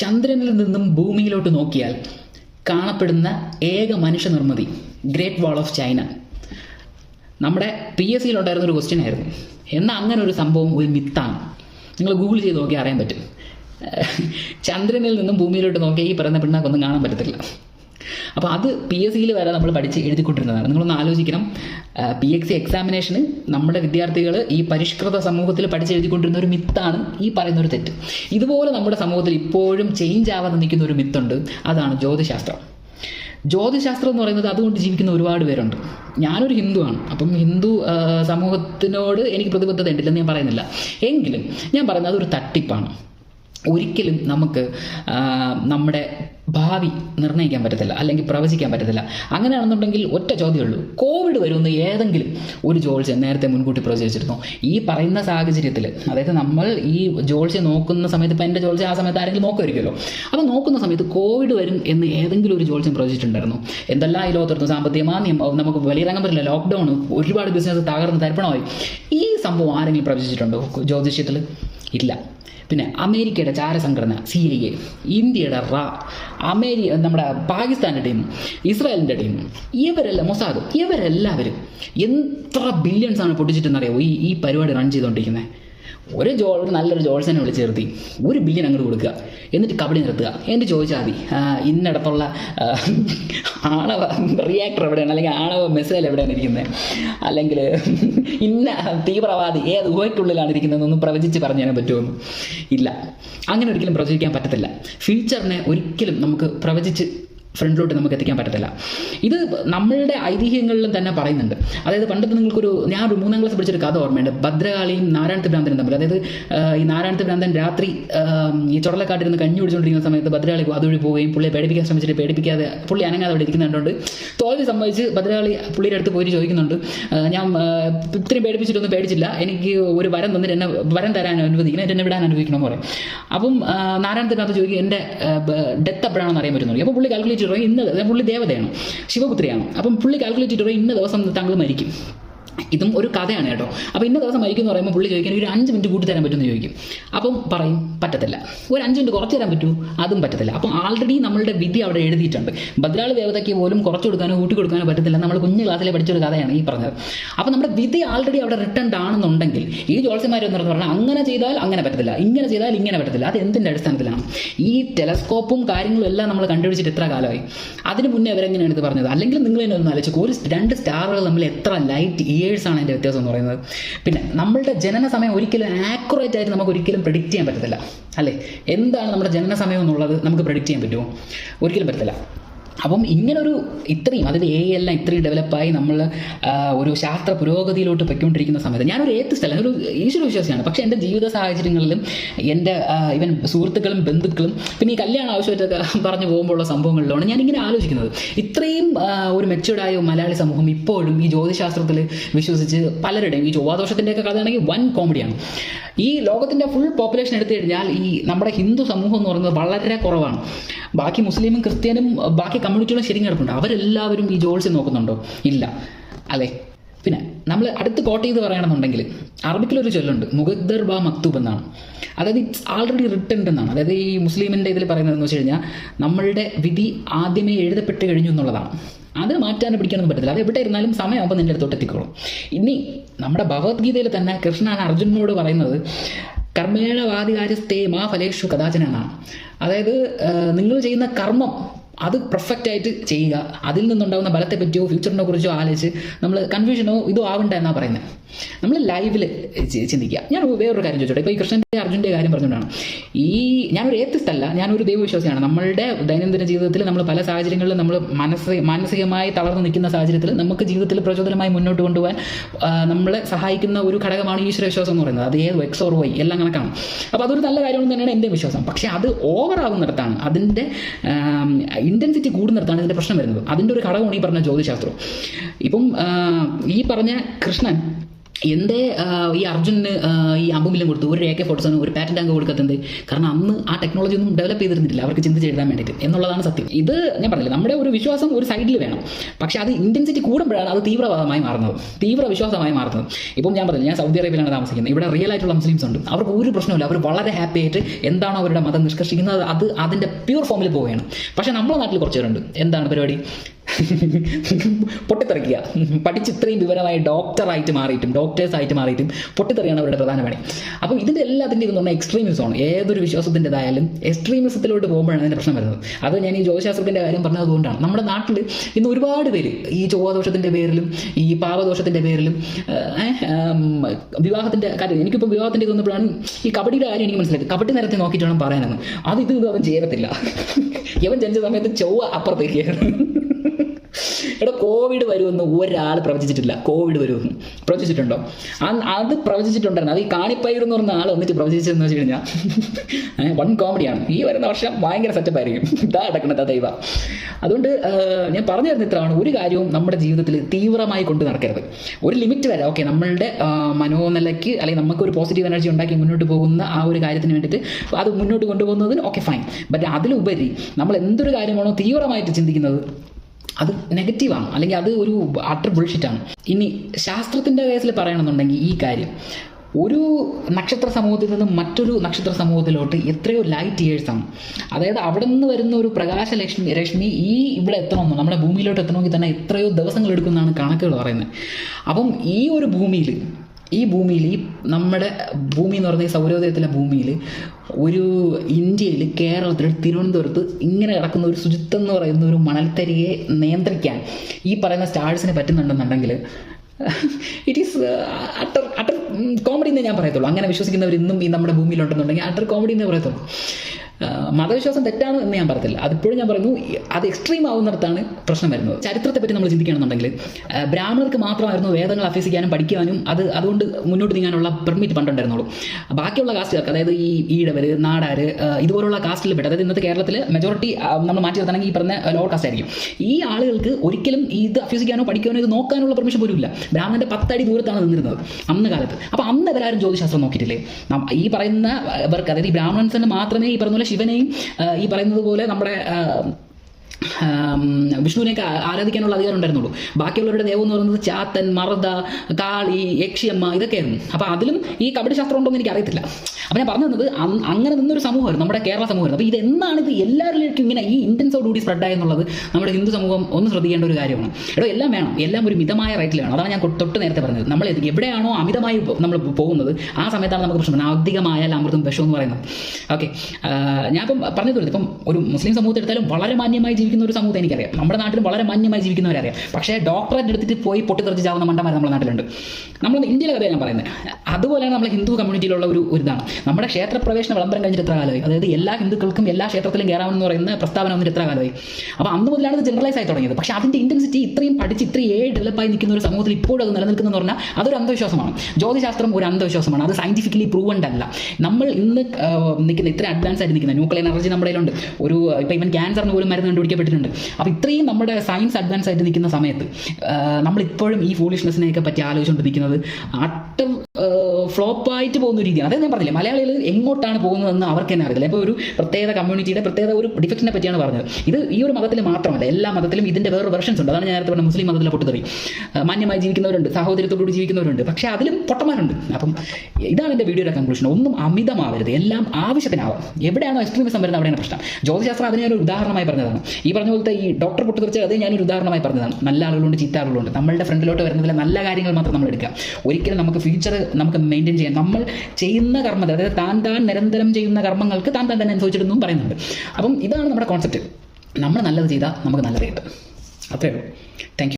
ചന്ദ്രനിൽ നിന്നും ഭൂമിയിലോട്ട് നോക്കിയാൽ കാണപ്പെടുന്ന ഏക മനുഷ്യ നിർമ്മിതി ഗ്രേറ്റ് വാൾ ഓഫ് ചൈന നമ്മുടെ പി എസ് സിയിലുണ്ടായിരുന്ന ഒരു ക്വസ്റ്റ്യൻ ആയിരുന്നു. എന്നാൽ അങ്ങനെ ഒരു സംഭവം ഒരു മിത്താണ്? നിങ്ങൾ ഗൂഗിൾ ചെയ്ത് നോക്കിയാൽ അറിയാൻ പറ്റും. ചന്ദ്രനിൽ നിന്നും ഭൂമിയിലോട്ട് നോക്കിയാൽ ഈ പറയുന്ന പിണ്ണാക്കൊന്നും കാണാൻ പറ്റത്തില്ല. അപ്പോൾ അത് പി എസ് സിയിൽ വരെ നമ്മൾ പഠിച്ച് എഴുതിക്കൊണ്ടിരുന്നതാണ്. നിങ്ങളൊന്ന് ആലോചിക്കണം. പി എക്സ് സി എക്സാമിനേഷന് നമ്മുടെ വിദ്യാർത്ഥികൾ ഈ പരിഷ്കൃത സമൂഹത്തിൽ പഠിച്ച് എഴുതിക്കൊണ്ടിരുന്ന ഒരു മിത്താണ് ഈ പറയുന്ന ഒരു തെറ്റ്. ഇതുപോലെ നമ്മുടെ സമൂഹത്തിൽ ഇപ്പോഴും ചേഞ്ച് ആവാതെ നിൽക്കുന്ന ഒരു മിത്തുണ്ട്. അതാണ് ജ്യോതിശാസ്ത്രം. ജ്യോതിശാസ്ത്രം എന്ന് പറയുന്നത് അതുകൊണ്ട് ജീവിക്കുന്ന ഒരുപാട് പേരുണ്ട്. ഞാനൊരു ഹിന്ദുവാണ്. അപ്പം ഹിന്ദു സമൂഹത്തിനോട് എനിക്ക് പ്രതിബദ്ധത ഉണ്ടില്ലെന്ന് ഞാൻ പറയുന്നില്ല. എങ്കിലും ഞാൻ പറയുന്നത് അതൊരു തട്ടിപ്പാണ്. ഒരിക്കലും നമുക്ക് നമ്മുടെ ഭാവി നിർണയിക്കാൻ പറ്റത്തില്ല അല്ലെങ്കിൽ പ്രവചിക്കാൻ പറ്റത്തില്ല. അങ്ങനെയാണെന്നുണ്ടെങ്കിൽ ഒറ്റ ചോദ്യമുള്ളൂ. കോവിഡ് വരുമെന്ന് ഏതെങ്കിലും ഒരു ജോൾസ് നേരത്തെ മുൻകൂട്ടി പ്രവചിച്ചിരുന്നു. ഈ പറയുന്ന സാഹചര്യത്തിൽ അതായത് നമ്മൾ ഈ ജോൾസ്യം നോക്കുന്ന സമയത്ത് ഇപ്പം എന്റെ ജോൾസ്യം ആ സമയത്ത് ആരെങ്കിലും നോക്കുമായിരിക്കുമല്ലോ. അപ്പോൾ നോക്കുന്ന സമയത്ത് കോവിഡ് വരും എന്ന് ഏതെങ്കിലും ഒരു ജോൾസ്യം പ്രവചിച്ചിട്ടുണ്ടായിരുന്നു. എന്തെല്ലാം ഈ ലോകത്തിരുന്നു സാമ്പത്തിക മാന്യം നമുക്ക് വലിയിറങ്ങാൻ പറ്റില്ല ലോക്ക്ഡൗൺ ഒരുപാട് ബിസിനസ് തകർന്ന് തരിപ്പണമായി. ഈ സംഭവം ആരെങ്കിലും പ്രവചിച്ചിട്ടുണ്ടോ ജ്യോതിഷ്യത്തിൽ ഇല്ല. പിന്നെ അമേരിക്കയുടെ ചാരസംഘടന സി ഐ എ ഇന്ത്യയുടെ റ അമേരി നമ്മുടെ പാകിസ്ഥാന്റെ ടീം ഇസ്രായേലിന്റെ ടീം ഇവരെല്ലാം മൊസാദ് ഇവരെല്ലാവരും എത്ര ബില്യൺസ് ആണ് പൊട്ടിച്ചിട്ടെന്നറിയാമോ ഈ ഈ പരിപാടി റൺ ചെയ്തുകൊണ്ടിരിക്കുന്നത് ഒരു ജോൾ നല്ലൊരു ജോൾസനെ വിളിച്ച് നിർത്തി. ഒരു ബില്യൻ അങ്ങോട്ട് കൊടുക്കുക. എന്നിട്ട് കബഡി നിർത്തുക. എന്നിട്ട് ചോദിച്ചാൽ മതി. ഇന്നിടത്തുള്ള ആണവ റിയാക്ടർ എവിടെയാണ്? അല്ലെങ്കിൽ ആണവ മിസൈൽ എവിടെയാണ് ഇരിക്കുന്നത് അല്ലെങ്കിൽ ഇന്ന തീവ്രവാദി ഏത് ഗുഹയ്ക്കുള്ളിലാണ് ഇരിക്കുന്നതെന്നൊന്നും പ്രവചിച്ച് പറഞ്ഞു തരാൻ പറ്റുമോ ഇല്ല. അങ്ങനെ ഒരിക്കലും പ്രവചിക്കാൻ പറ്റത്തില്ല. ഫ്യൂച്ചറിനെ ഒരിക്കലും നമുക്ക് പ്രവചിച്ച് ഫ്രണ്ടിലോട്ട് നമുക്ക് എത്തിക്കാൻ പറ്റത്തില്ല. ഇത് നമ്മളുടെ ഐതിഹ്യങ്ങളിലും തന്നെ പറയുന്നുണ്ട്. അതായത് പണ്ടത്തെ നിങ്ങൾക്കൊരു ഞാൻ ഒരു മൂന്നാം ക്ലാസ് പഠിച്ചൊരു കഥ ഓർമ്മയുണ്ട്. ഭദ്രകാളിയും നാരായണത്ത് ഭ്രാന്തനും തമ്മിൽ. അതായത് ഈ നാരായണത്ത് ഭ്രാന്തൻ രാത്രി ഈ ചുടലക്കാട്ടിരുന്ന് കഞ്ഞി പിടിച്ചുകൊണ്ടിരിക്കുന്ന സമയത്ത് ഭദ്രകാളി അതുവഴി പോവുകയും പുള്ളിയെ പേടിപ്പിക്കാൻ ശ്രമിച്ചിട്ട് പേടിപ്പിക്കാതെ പുള്ളി അനങ്ങാതെ അവിടെ ഇരിക്കുന്നുണ്ട്. തോൽവി സംഭവിച്ച് ഭദ്രകാളി പുള്ളിയുടെ അടുത്ത് പോയി ചോദിക്കുന്നുണ്ട്. ഞാൻ ഇത്രയും പേടിപ്പിച്ചിട്ടൊന്നും പേടിച്ചില്ല. എനിക്ക് ഒരു വരം തന്നിട്ട് എന്നെ വരം തരാൻ അനുവദിക്കണം. എന്നെ വിടാൻ അനുവദിക്കണം പറയും. അപ്പം നാരായണത്തിനകത്ത് ചോദിക്കും എന്റെ ഡെത്ത് എപ്പോഴാണെന്ന് അറിയാൻ പറ്റുന്നുണ്ട് അപ്പോൾ പുള്ളി കാൽക്കുലേറ്റ് പറയും ഇന്ന് അതായത് പുള്ളി ദേവതയാണ് ശിവപുത്രിയാണ്. അപ്പം പുള്ളി കാൽക്കുലേറ്റ് ഇന്ന ദിവസം താങ്കൾ മരിക്കും. ഇതും ഒരു കഥയാണ് കേട്ടോ. അപ്പോൾ ഇന്ന ദിവസം മരിക്കും എന്ന് പറയുമ്പോൾ പുള്ളി ചോദിക്കാൻ ഒരു അഞ്ച് മിനിറ്റ് കൂട്ടി തരാൻ പറ്റുമെന്ന് ചോദിക്കും. അപ്പം പറയും പറ്റത്തില്ല. ഒരു അഞ്ച് മിനിറ്റ് കുറച്ച് തരാൻ പറ്റൂ. അതും പറ്റത്തില്ല. അപ്പം ആൾറെഡി നമ്മളുടെ വിധി അവിടെ എഴുതിയിട്ടുണ്ട്. ഭദ്രാളി ദേവതയ്ക്ക് പോലും കുറച്ച് കൊടുക്കാനോ കൂട്ടി കൊടുക്കാനോ പറ്റത്തില്ല. നമ്മൾ കുഞ്ഞു ക്ലാസ്സിലെ പഠിച്ചൊരു കഥയാണ് ഈ പറഞ്ഞത്. അപ്പോൾ നമ്മുടെ വിധി ആൾറെഡി അവിടെ റിട്ടേൺ ആണെന്നുണ്ടെങ്കിൽ ഈ ജോത്സ്യന്മാർ എന്ന് പറഞ്ഞാൽ അങ്ങനെ ചെയ്താൽ അങ്ങനെ പറ്റത്തില്ല. ഇങ്ങനെ ചെയ്താൽ ഇങ്ങനെ പറ്റത്തില്ല. അത് എന്തിന്റെ അടിസ്ഥാനത്തിലാണ്? ഈ ടെലസ്കോപ്പും കാര്യങ്ങളും എല്ലാം നമ്മൾ കണ്ടുപിടിച്ചിട്ട് എത്ര കാലമായി? അതിന് മുന്നേ അവരെങ്ങനെയാണ് ഇത് പറഞ്ഞത്? അല്ലെങ്കിൽ നിങ്ങൾ തന്നെ ഒന്ന് ആലോചിച്ചു. ഒരു രണ്ട് സ്റ്റാറുകൾ നമ്മൾ എത്ര ലൈറ്റ് ഇയേഴ്സ് ആണ് അതിന്റെ വ്യത്യാസം എന്ന് പറയുന്നത്. പിന്നെ നമ്മളുടെ ജനന സമയം ഒരിക്കലും ആക്യുറേറ്റ് ആയിട്ട് നമുക്ക് ഒരിക്കലും പ്രെഡിക്റ്റ് ചെയ്യാൻ പറ്റത്തില്ല. അല്ലേ? എന്താണ് നമ്മുടെ ജനന സമയം എന്നുള്ളത് നമുക്ക് പ്രെഡിക്റ്റ് ചെയ്യാൻ പറ്റുമോ? ഒരിക്കലും പറ്റത്തില്ല. അപ്പം ഇങ്ങനൊരു ഇത്രയും അതായത് എ എല്ലാം ഇത്രയും ഡെവലപ്പായി നമ്മൾ ഒരു ശാസ്ത്ര പുരോഗതിയിലോട്ട് പൊയ്ക്കൊണ്ടിരിക്കുന്ന സമയത്ത് ഞാനൊരു ഏത്തിസ്റ്റ് അല്ല ഒരു ഈശ്വര വിശ്വാസിയാണ്. പക്ഷേ എന്റെ ജീവിത സാഹചര്യങ്ങളിലും എന്റെ ഇവൻ സുഹൃത്തുക്കളും ബന്ധുക്കളും പിന്നെ ഈ കല്യാണ ആവശ്യമായിട്ടൊക്കെ പറഞ്ഞു പോകുമ്പോഴുള്ള സംഭവങ്ങളിലാണ് ഞാനിങ്ങനെ ആലോചിക്കുന്നത്. ഇത്രയും ഒരു മെച്ചുവേർഡായ മലയാളി സമൂഹം ഇപ്പോഴും ഈ ജ്യോതിശാസ്ത്രത്തിൽ വിശ്വസിച്ച് പലരുടെയും ഈ ചൊവ്വാദോഷത്തിന്റെയൊക്കെ കഥയാണെങ്കിൽ വൻ കോമഡിയാണ് ഈ ലോകത്തിന്റെ ഫുൾ പോപ്പുലേഷൻ എടുത്തു കഴിഞ്ഞാൽ ഈ നമ്മുടെ ഹിന്ദു സമൂഹം എന്ന് പറയുന്നത് വളരെ കുറവാണ്. ബാക്കി മുസ്ലിമും ക്രിസ്ത്യനും ബാക്കി കമ്മ്യൂണിറ്റികളും ശരി കിടപ്പുണ്ട്. അവരെല്ലാവരും ഈ ജോൾസ് നോക്കുന്നുണ്ടോ? ഇല്ല. അല്ലേ? പിന്നെ നമ്മൾ അടുത്ത് കോട്ട് ചെയ്ത് പറയുകയാണെന്നുണ്ടെങ്കിൽ അറബിക്കിലൊരു ചൊല്ലുണ്ട് മുഗദ്ദർ ബാ മക്തൂബ് എന്നാണ്. അതായത് ഇറ്റ്സ് ആൾറെഡി റിട്ടൺ എന്നാണ്. അതായത് ഈ മുസ്ലിമിന്റെ ഇതിൽ പറയുന്നതെന്ന് വെച്ച് കഴിഞ്ഞാൽ നമ്മളുടെ വിധി ആദ്യമേ എഴുതപ്പെട്ട് കഴിഞ്ഞു എന്നുള്ളതാണ്. അത് മാറ്റാനും പിടിക്കാനൊന്നും പറ്റത്തില്ല. അത് എവിടെ ഇരുന്നാലും സമയമാകുമ്പോൾ നിന്റെ അടുത്തോട്ട് എത്തിക്കോളും. ഇനി നമ്മുടെ ഭഗവത്ഗീതയിൽ തന്നെ കൃഷ്ണൻ അർജുനനോട് പറയുന്നത് കർമ്മേണ വാദികാര്യസ്ഥേ മാ ഫലേഷു കഥാചന എന്നാണ് അതായത് നിങ്ങൾ ചെയ്യുന്ന കർമ്മം അത് പെർഫെക്റ്റ് ആയിട്ട് ചെയ്യുക. അതിൽ നിന്നുണ്ടാകുന്ന ബലത്തെ പറ്റിയോ ഫ്യൂച്ചറിനെ കുറിച്ചോ ആലോചിച്ച് നമ്മൾ കൺഫ്യൂഷനോ ഇതോ ആവണ്ട എന്നാണ് പറയുന്നത് നമ്മൾ ലൈവിൽ ചിന്തിക്കുക. ഞാൻ വേറൊരു കാര്യം ചോദിച്ചോട്ടെ? ഇപ്പോൾ ഈ കൃഷ്ണന്റെ അർജുന്റെ കാര്യം പറഞ്ഞുകൊണ്ടാണ്. ഈ ഞാനൊരു ഏത്തിസ്റ്റ് അല്ല ഞാനൊരു ദൈവവിശ്വാസിയാണ്. നമ്മളുടെ ദൈനംദിന ജീവിതത്തിൽ നമ്മൾ പല സാഹചര്യങ്ങളിലും നമ്മൾ മനസ്സ് മാനസികമായി തളർന്നു നിൽക്കുന്ന സാഹചര്യത്തിൽ നമുക്ക് ജീവിതത്തിൽ പ്രചോദനമായി മുന്നോട്ട് കൊണ്ടുപോകാൻ നമ്മളെ സഹായിക്കുന്ന ഒരു ഘടകമാണ് ഈശ്വര വിശ്വാസം എന്ന് പറയുന്നത്. അത് ഏത് എക്സ് ഓർ വൈ എല്ലാം കണക്കാണ്. അപ്പോൾ അതൊരു നല്ല കാര്യമെന്ന് തന്നെയാണ് എന്റെ വിശ്വാസം. പക്ഷേ അത് ഓവർ ആകുന്നിടത്താണ് അതിന്റെ ഇന്റൻസിറ്റി കൂടുന്നിടത്താണ് ഇതിന്റെ പ്രശ്നം വരുന്നത്. അതിന്റെ ഒരു ഘടകമാണ് ഈ പറഞ്ഞ ജ്യോതിശാസ്ത്രം. ഇപ്പം ഈ പറഞ്ഞ കൃഷ്ണൻ എന്തേ ഈ അർജുനന് ഈ അമ്പുമിലും കൊടുത്തു ഒരു രേഖ കെ ഒരു പാറ്റന്റ് അങ്ങ് കൊടുക്കത്തുണ്ട് കാരണം അന്ന് ആ ടെക്നോളജി ഒന്നും ഡെവലപ്പ് ചെയ്തിരുന്നില്ല അവർക്ക് ചിന്തിച്ച് എഴുതാൻ വേണ്ടിയിട്ട്. എന്നുള്ളതാണ് സത്യം. ഇത് ഞാൻ പറഞ്ഞില്ല നമ്മുടെ ഒരു വിശ്വാസം ഒരു സൈഡിൽ വേണം. പക്ഷേ അത് ഇന്റൻസിറ്റി കൂടുമ്പോഴാണ് അത് തീവ്രവാദമായി മാറുന്നത്. തീവ്ര വിശ്വാസമായി മാറുന്നത്. ഇപ്പം ഞാൻ പറഞ്ഞില്ല ഞാൻ സൗദി അറേബ്യയിലാണ് താമസിക്കുന്നത്. ഇവിടെ റിയൽ ആയിട്ടുള്ള മുസ്ലിംസ് ഉണ്ട്. അവർക്ക് ഒരു പ്രശ്നമില്ല അവർ വളരെ ഹാപ്പി ആയിട്ട് എന്താണോ അവരുടെ മതം നിഷ്കർഷിക്കുന്നത് അത് അതിന്റെ പ്യൂർ ഫോമിൽ പോവുകയാണ്. പക്ഷേ നമ്മുടെ നാട്ടിൽ കുറച്ച് പേരുണ്ട്. എന്താണ് പരിപാടി? പൊട്ടിത്തെറിക്കുക. പഠിച്ച് ഇത്രയും വിവരമായി ഡോക്ടറായിട്ട് മാറിയിട്ടും ഡോക്ടേഴ്സ് ആയിട്ട് മാറിയിട്ടും പൊട്ടിത്തെറിയാണ് അവരുടെ പ്രധാന പണി. അപ്പം ഇതിന്റെ എല്ലാത്തിന്റെ ഇതെന്ന് പറഞ്ഞാൽ എക്സ്ട്രീമിസമാണ് ഏതൊരു വിശ്വാസത്തിന്റെതായാലും എക്സ്ട്രീമിസത്തിലോട്ട് പോകുമ്പോഴാണ് അതിന്റെ പ്രശ്നം വരുന്നത്. അത് ഞാൻ ഈ ജ്യോതിശാസ്ത്രത്തിന്റെ കാര്യം പറഞ്ഞതുകൊണ്ടാണ് നമ്മുടെ നാട്ടിൽ ഇന്ന് ഒരുപാട് പേര് ഈ ചൊവ്വാദോഷത്തിന്റെ പേരിലും ഈ പാവദോഷത്തിന്റെ പേരിലും വിവാഹത്തിന്റെ കാര്യം എനിക്കിപ്പോൾ വിവാഹത്തിന്റെ തോന്നുമ്പോഴാണ് ഈ കബഡിയുടെ കാര്യം എനിക്ക് മനസ്സിലായി. കബഡി നിരത്തി നോക്കിയിട്ടാണ് പറയാനെന്ന് അത് ഇത് അവൻ ചെയ്യത്തില്ല. ഇവൻ ജനിച്ച സമയത്ത് ചൊവ്വ അപ്പുറത്തേക്കായിരുന്നു എടാ കോവിഡ് വരുമെന്ന് ഒരാൾ പ്രവചിച്ചിട്ടില്ല. കോവിഡ് വരുമെന്ന് പ്രവചിച്ചിട്ടുണ്ടോ? അത് പ്രവചിച്ചിട്ടുണ്ടായിരുന്നു. അത് ഈ കാണിപ്പയർ എന്ന് പറഞ്ഞ ആൾ വന്നിട്ട് പ്രവചിച്ചതെന്ന് വെച്ച് കഴിഞ്ഞാൽ വൺ കോമഡിയാണ്. ഈ വരുന്ന വർഷം ഭയങ്കര സെറ്റപ്പ് ആയിരിക്കും. ഇതാ നടക്കുന്നത് ദൈവ. അതുകൊണ്ട് ഞാൻ പറഞ്ഞു തരുന്ന ഇത്രയാണ്. ഒരു കാര്യവും നമ്മുടെ ജീവിതത്തിൽ തീവ്രമായി കൊണ്ട് നടക്കരുത്. ഒരു ലിമിറ്റ് വരെ ഓക്കെ നമ്മളുടെ മനോനിലയ്ക്ക് അല്ലെങ്കിൽ നമുക്ക് ഒരു പോസിറ്റീവ് എനർജി ഉണ്ടാക്കി മുന്നോട്ട് പോകുന്ന ആ ഒരു കാര്യത്തിന് വേണ്ടിയിട്ട് അത് മുന്നോട്ട് കൊണ്ടുപോകുന്നതിന് ഓക്കെ ഫൈൻ ബട്ട് അതിലുപരി നമ്മൾ എന്തൊരു കാര്യമാണോ തീവ്രമായിട്ട് ചിന്തിക്കുന്നത് അത് നെഗറ്റീവാണ് അല്ലെങ്കിൽ അത് ഒരു അട്ടർ ബുൾഷിറ്റാണ് ഇനി ശാസ്ത്രത്തിന്റെ കേസിൽ പറയണമെന്നുണ്ടെങ്കിൽ ഈ കാര്യം. ഒരു നക്ഷത്ര സമൂഹത്തിൽ നിന്ന് മറ്റൊരു നക്ഷത്ര സമൂഹത്തിലോട്ട് എത്രയോ ലൈറ്റ് ഇയേഴ്സാണ് അതായത് അവിടെ നിന്ന് വരുന്ന ഒരു പ്രകാശ ലക്ഷ്മി രശ്മി ഈ ഇവിടെ എത്തണമെന്ന് നമ്മുടെ ഭൂമിയിലോട്ട് എത്തണമെങ്കിൽ തന്നെ എത്രയോ ദിവസങ്ങൾ എടുക്കുമെന്നാണ് കണക്കുകൾ പറയുന്നത്. അപ്പം ഈ ഒരു ഭൂമിയിൽ ഈ ഭൂമിയിൽ ഈ നമ്മുടെ ഭൂമി എന്ന് പറഞ്ഞ ഈ സൗരോദയത്തിലെ ഭൂമിയിൽ ഒരു ഇന്ത്യയിൽ കേരളത്തിൽ തിരുവനന്തപുരത്ത് ഇങ്ങനെ കിടക്കുന്ന ഒരു ശുചിത്വം എന്ന് പറയുന്ന ഒരു മണൽത്തരിയെ നിയന്ത്രിക്കാൻ ഈ പറയുന്ന സ്റ്റാഴ്സിന് പറ്റുന്നുണ്ടെന്നുണ്ടെങ്കിൽ it is utter utter comedy എന്നേ ഞാൻ പറയത്തുള്ളൂ. അങ്ങനെ വിശ്വസിക്കുന്നവർ ഇന്നും ഈ നമ്മുടെ ഭൂമിയിലുണ്ടെന്നുണ്ടെങ്കിൽ അട്ടർ കോമഡി എന്നേ പറയത്തുള്ളൂ. മതവിശ്വാസം തെറ്റാണ് എന്ന് ഞാൻ പറയത്തില്ല. അതിപ്പോഴും ഞാൻ പറയുന്നു അത് എക്സ്ട്രീം ആവുന്നിടത്താണ് പ്രശ്നം വരുന്നത്. ചരിത്രത്തെ പറ്റി നമ്മൾ ചിന്തിക്കുകയാണെന്നുണ്ടെങ്കിൽ ബ്രാഹ്മണർക്ക് മാത്രമായിരുന്നു വേദങ്ങൾ അഭ്യസിക്കാനും പഠിക്കാനും അത് അതുകൊണ്ട് മുന്നോട്ട് നീങ്ങാനുള്ള പെർമിറ്റ് പണ്ടുണ്ടായിരുന്നുള്ളൂ. ബാക്കിയുള്ള കാസ്റ്റുകാർക്ക് അതായത് ഈ ഈഴവർ നാടാര് ഇതുപോലുള്ള കാസ്റ്റിൽ പെട്ട് അതായത് ഇന്നത്തെ കേരളത്തിൽ മെജോറിറ്റി നമ്മൾ മാറ്റി നിർത്തണമെങ്കിൽ ഈ പറഞ്ഞ ലോ കാസ്റ്റ് ആയിരിക്കും. ഈ ആളുകൾക്ക് ഒരിക്കലും ഇത് അഭ്യസിക്കാനോ പഠിക്കാനോ ഇത് നോക്കാനുള്ള പെർമിഷൻ പോലും ഇല്ല. ബ്രാഹ്മണന്റെ പത്തടി ദൂരത്താണ് നിന്നിരുന്നത് അന്ന് കാലത്ത്. അപ്പോൾ അന്ന് എല്ലാവരും ജ്യോതിശാസ്ത്രം നോക്കിയിട്ടില്ലേ? ഈ പറയുന്ന ഇവർക്ക് അതായത് ഈ ബ്രാഹ്മണൻസിന് മാത്രമേ ഈ പറഞ്ഞ പോലെ ശിവനെയും ഈ പറയുന്നത് പോലെ നമ്മുടെ വിഷ്ണുവിനെയൊക്കെ ആരാധിക്കാനുള്ള അധികാരം ഉണ്ടായിരുന്നുള്ളൂ. ബാക്കിയുള്ളവരുടെ ദേവം എന്ന് പറയുന്നത് ചാത്തൻ മറുത കാളി യക്ഷിയമ്മ ഇതൊക്കെയായിരുന്നു. അപ്പോൾ അതിലും ഈ കബഡി ശാസ്ത്രം ഉണ്ടോ എന്ന് എനിക്ക് അറിയത്തില്ല. അപ്പോൾ ഞാൻ പറഞ്ഞു തന്നത് അങ്ങനെ നിന്നൊരു സമൂഹമായിരുന്നു നമ്മുടെ കേരള സമൂഹമായിരുന്നു. അപ്പോൾ ഇത് എന്നാണ് ഇത് എല്ലാവരിലേക്കും ഇങ്ങനെ ഈ ഇന്റൻസോടുകൂടി സ്പ്രെഡായി എന്നുള്ളത് നമ്മുടെ ഹിന്ദു സമൂഹം ഒന്ന് ശ്രദ്ധിക്കേണ്ട ഒരു കാര്യമാണ്. എടോ എല്ലാം വേണം. എല്ലാം ഒരു മിതമായ റേറ്റിൽ വേണം അതാണ് ഞാൻ തൊട്ട് നേരത്തെ പറഞ്ഞത്. നമ്മൾ എവിടെയാണോ അമിതമായി നമ്മൾ പോകുന്നത് ആ സമയത്താണ് നമുക്ക് പ്രശ്നം. അധികമായാൽ അമൃതം വിഷം എന്ന് പറയുന്നത്. ഓക്കെ ഞാൻ ഇപ്പം പറഞ്ഞതുപോലെ ഇപ്പം ഒരു മുസ്ലിം സമൂഹത്തെ എടുത്താലും വളരെ മാന്യമായി ജീവിക്കുന്ന ഒരു സമൂഹത്തെ എനിക്കറിയാം. നമ്മുടെ നാട്ടിൽ വളരെ മാന്യമായി ജീവിക്കുന്നവരറിയാം പക്ഷേ ഡോക്ടറേറ്റ് എടുത്തിട്ട് പോയി പൊട്ടിത്തെറിച്ച് ചാവുന്ന മണ്ടന്മാർ നമ്മുടെ നാട്ടിലുണ്ട്. നമ്മൾ ഇന്ത്യയിലെ കഥയാണ് ഞാൻ പറയുന്നത്. അതുപോലെയാണ് നമ്മളെ ഹിന്ദു കമ്മ്യൂണിറ്റിയിലുള്ള ഒരു ഇതാണ്. നമ്മുടെ ക്ഷേത്രപ്രവേശന വിളംബരം കഴിഞ്ഞിട്ട് എത്ര കാലമായി? അതായത് എല്ലാ ഹിന്ദുക്കൾക്കും എല്ലാ ക്ഷേത്രത്തിലും കയറാമെന്ന് പറയുന്ന പ്രസ്താവന വന്നിട്ട് എത്ര കാലമായി? അപ്പോൾ അന്ന് മുതലാണ് ഇത് ജനറലൈസ് ആയി തുടങ്ങിയത്. പക്ഷേ അതിന്റെ ഇന്റൻസിറ്റി ഇത്രയും പഠിച്ച് ഇത്രയും ഏഴ് ഡെവലപ്പായി നിൽക്കുന്ന ഒരു സമൂഹത്തിൽ ഇപ്പോഴും അത് നിലനിൽക്കുന്നതെന്ന് പറഞ്ഞാൽ അതൊരു അന്ധവിശ്വാസമാണ്. ജ്യോതിശാസ്ത്രം ഒരു അന്ധവിശ്വാസമാണ്. അത് സയന്റിഫിക്കലി പ്രൂവൻഡ് അല്ല. നമ്മൾ ഇന്ന് നിൽക്കുന്ന ഇത്ര അഡ്വാൻസ് ആയിട്ട് നിൽക്കുന്ന ന്യൂക്ലിയർ എനർജി നമ്മുടെ ഒരു ഇപ്പം ഇവൻ ക്യാൻസറിന് പോലും മരുന്ന് കണ്ടുപിടിക്കപ്പെട്ടിട്ടുണ്ട് അപ്പോൾ ഇത്രയും നമ്മുടെ സയൻസ് അഡ്വാൻസ് ആയിട്ട് നിൽക്കുന്ന സമയത്ത് നമ്മൾ ഇപ്പോഴും ഈ ഫൂളിഷ്നെസ്സിനെയൊക്കെ പറ്റി ആലോചിച്ചുകൊണ്ട് നിൽക്കുന്നത് അട്ടം ഫ്ലോപ്പായിട്ട് പോകുന്ന ഒരു രീതിയാണ്. അതായത് ഞാൻ പറഞ്ഞില്ലേ മലയാളികൾ എങ്ങോട്ടാണ് പോകുന്നതെന്ന് അവർക്ക് തന്നെ അറിയില്ല ഇപ്പോൾ ഒരു പ്രത്യേക കമ്മ്യൂണിറ്റിയുടെ പ്രത്യേക ഒരു ഡിഫക്റ്റിനെ പറ്റിയാണ് പറഞ്ഞത്. ഇത് ഈ ഒരു മതത്തിൽ മാത്രമല്ല എല്ലാ മതത്തിലും ഇതിന്റെ വേറൊരു വെർഷൻസ് ഉണ്ട്. അതാണ് ഞാൻ നേരത്തെ പറഞ്ഞ മുസ്ലിം മതത്തിലെ പൊട്ടിത്തെറി. ആ, മാന്യമായി ജീവിക്കുന്നവരുണ്ട് സഹോദരത്തോടുകൂടി ജീവിക്കുന്നവരുണ്ട്. പക്ഷേ അതിലും പൊട്ടന്മാരുണ്ട്. അപ്പം ഇതാണ് എന്റെ വീഡിയോയുടെ കൺക്ലൂഷൻ ഒന്നും അമിതമാവരുത്. എല്ലാം ആവശ്യത്തിനാവാം. എവിടെയാണോ എക്സ്ട്രീമിസം വരുന്നത് അവിടെയാണ് പ്രശ്നം. ജ്യോതിശാസ്ത്രം അതിനെ ഒരു ഉദാഹരണമായി പറഞ്ഞതാണ്. ഈ പറഞ്ഞ പോലത്തെ ഈ ഡോക്ടർ പൊട്ടിത്തെറിച്ച് അത് ഞാനൊരു ഉദാഹരണമായി പറഞ്ഞതാണ്. നല്ല ആളുകളുണ്ട് ചീത്ത ആളുകളുണ്ട്. നമ്മളുടെ ഫ്രണ്ടിലോട്ട് വരുന്നതിലെ നല്ല കാര്യങ്ങൾ മാത്രം നമ്മൾ എടുക്കുക. ഒരിക്കലും നമുക്ക് ഫ്യൂച്ചർ നമുക്ക് മെയിന്റെയിൻ ചെയ്യാൻ നമ്മൾ ചെയ്യുന്ന കർമ്മത്തിൽ അതായത് താൻ താൻ നിരന്തരം ചെയ്യുന്ന കർമ്മങ്ങൾക്ക് താൻ താൻ തന്നെ അനുഭവിച്ചിടുന്നും പറയുന്നുണ്ട്. അപ്പം ഇതാണ് നമ്മുടെ കോൺസെപ്റ്റ് നമ്മൾ നല്ലത് ചെയ്താൽ നമുക്ക് നല്ലത് കിട്ടും. അത്രേ ഉള്ളൂ. താങ്ക്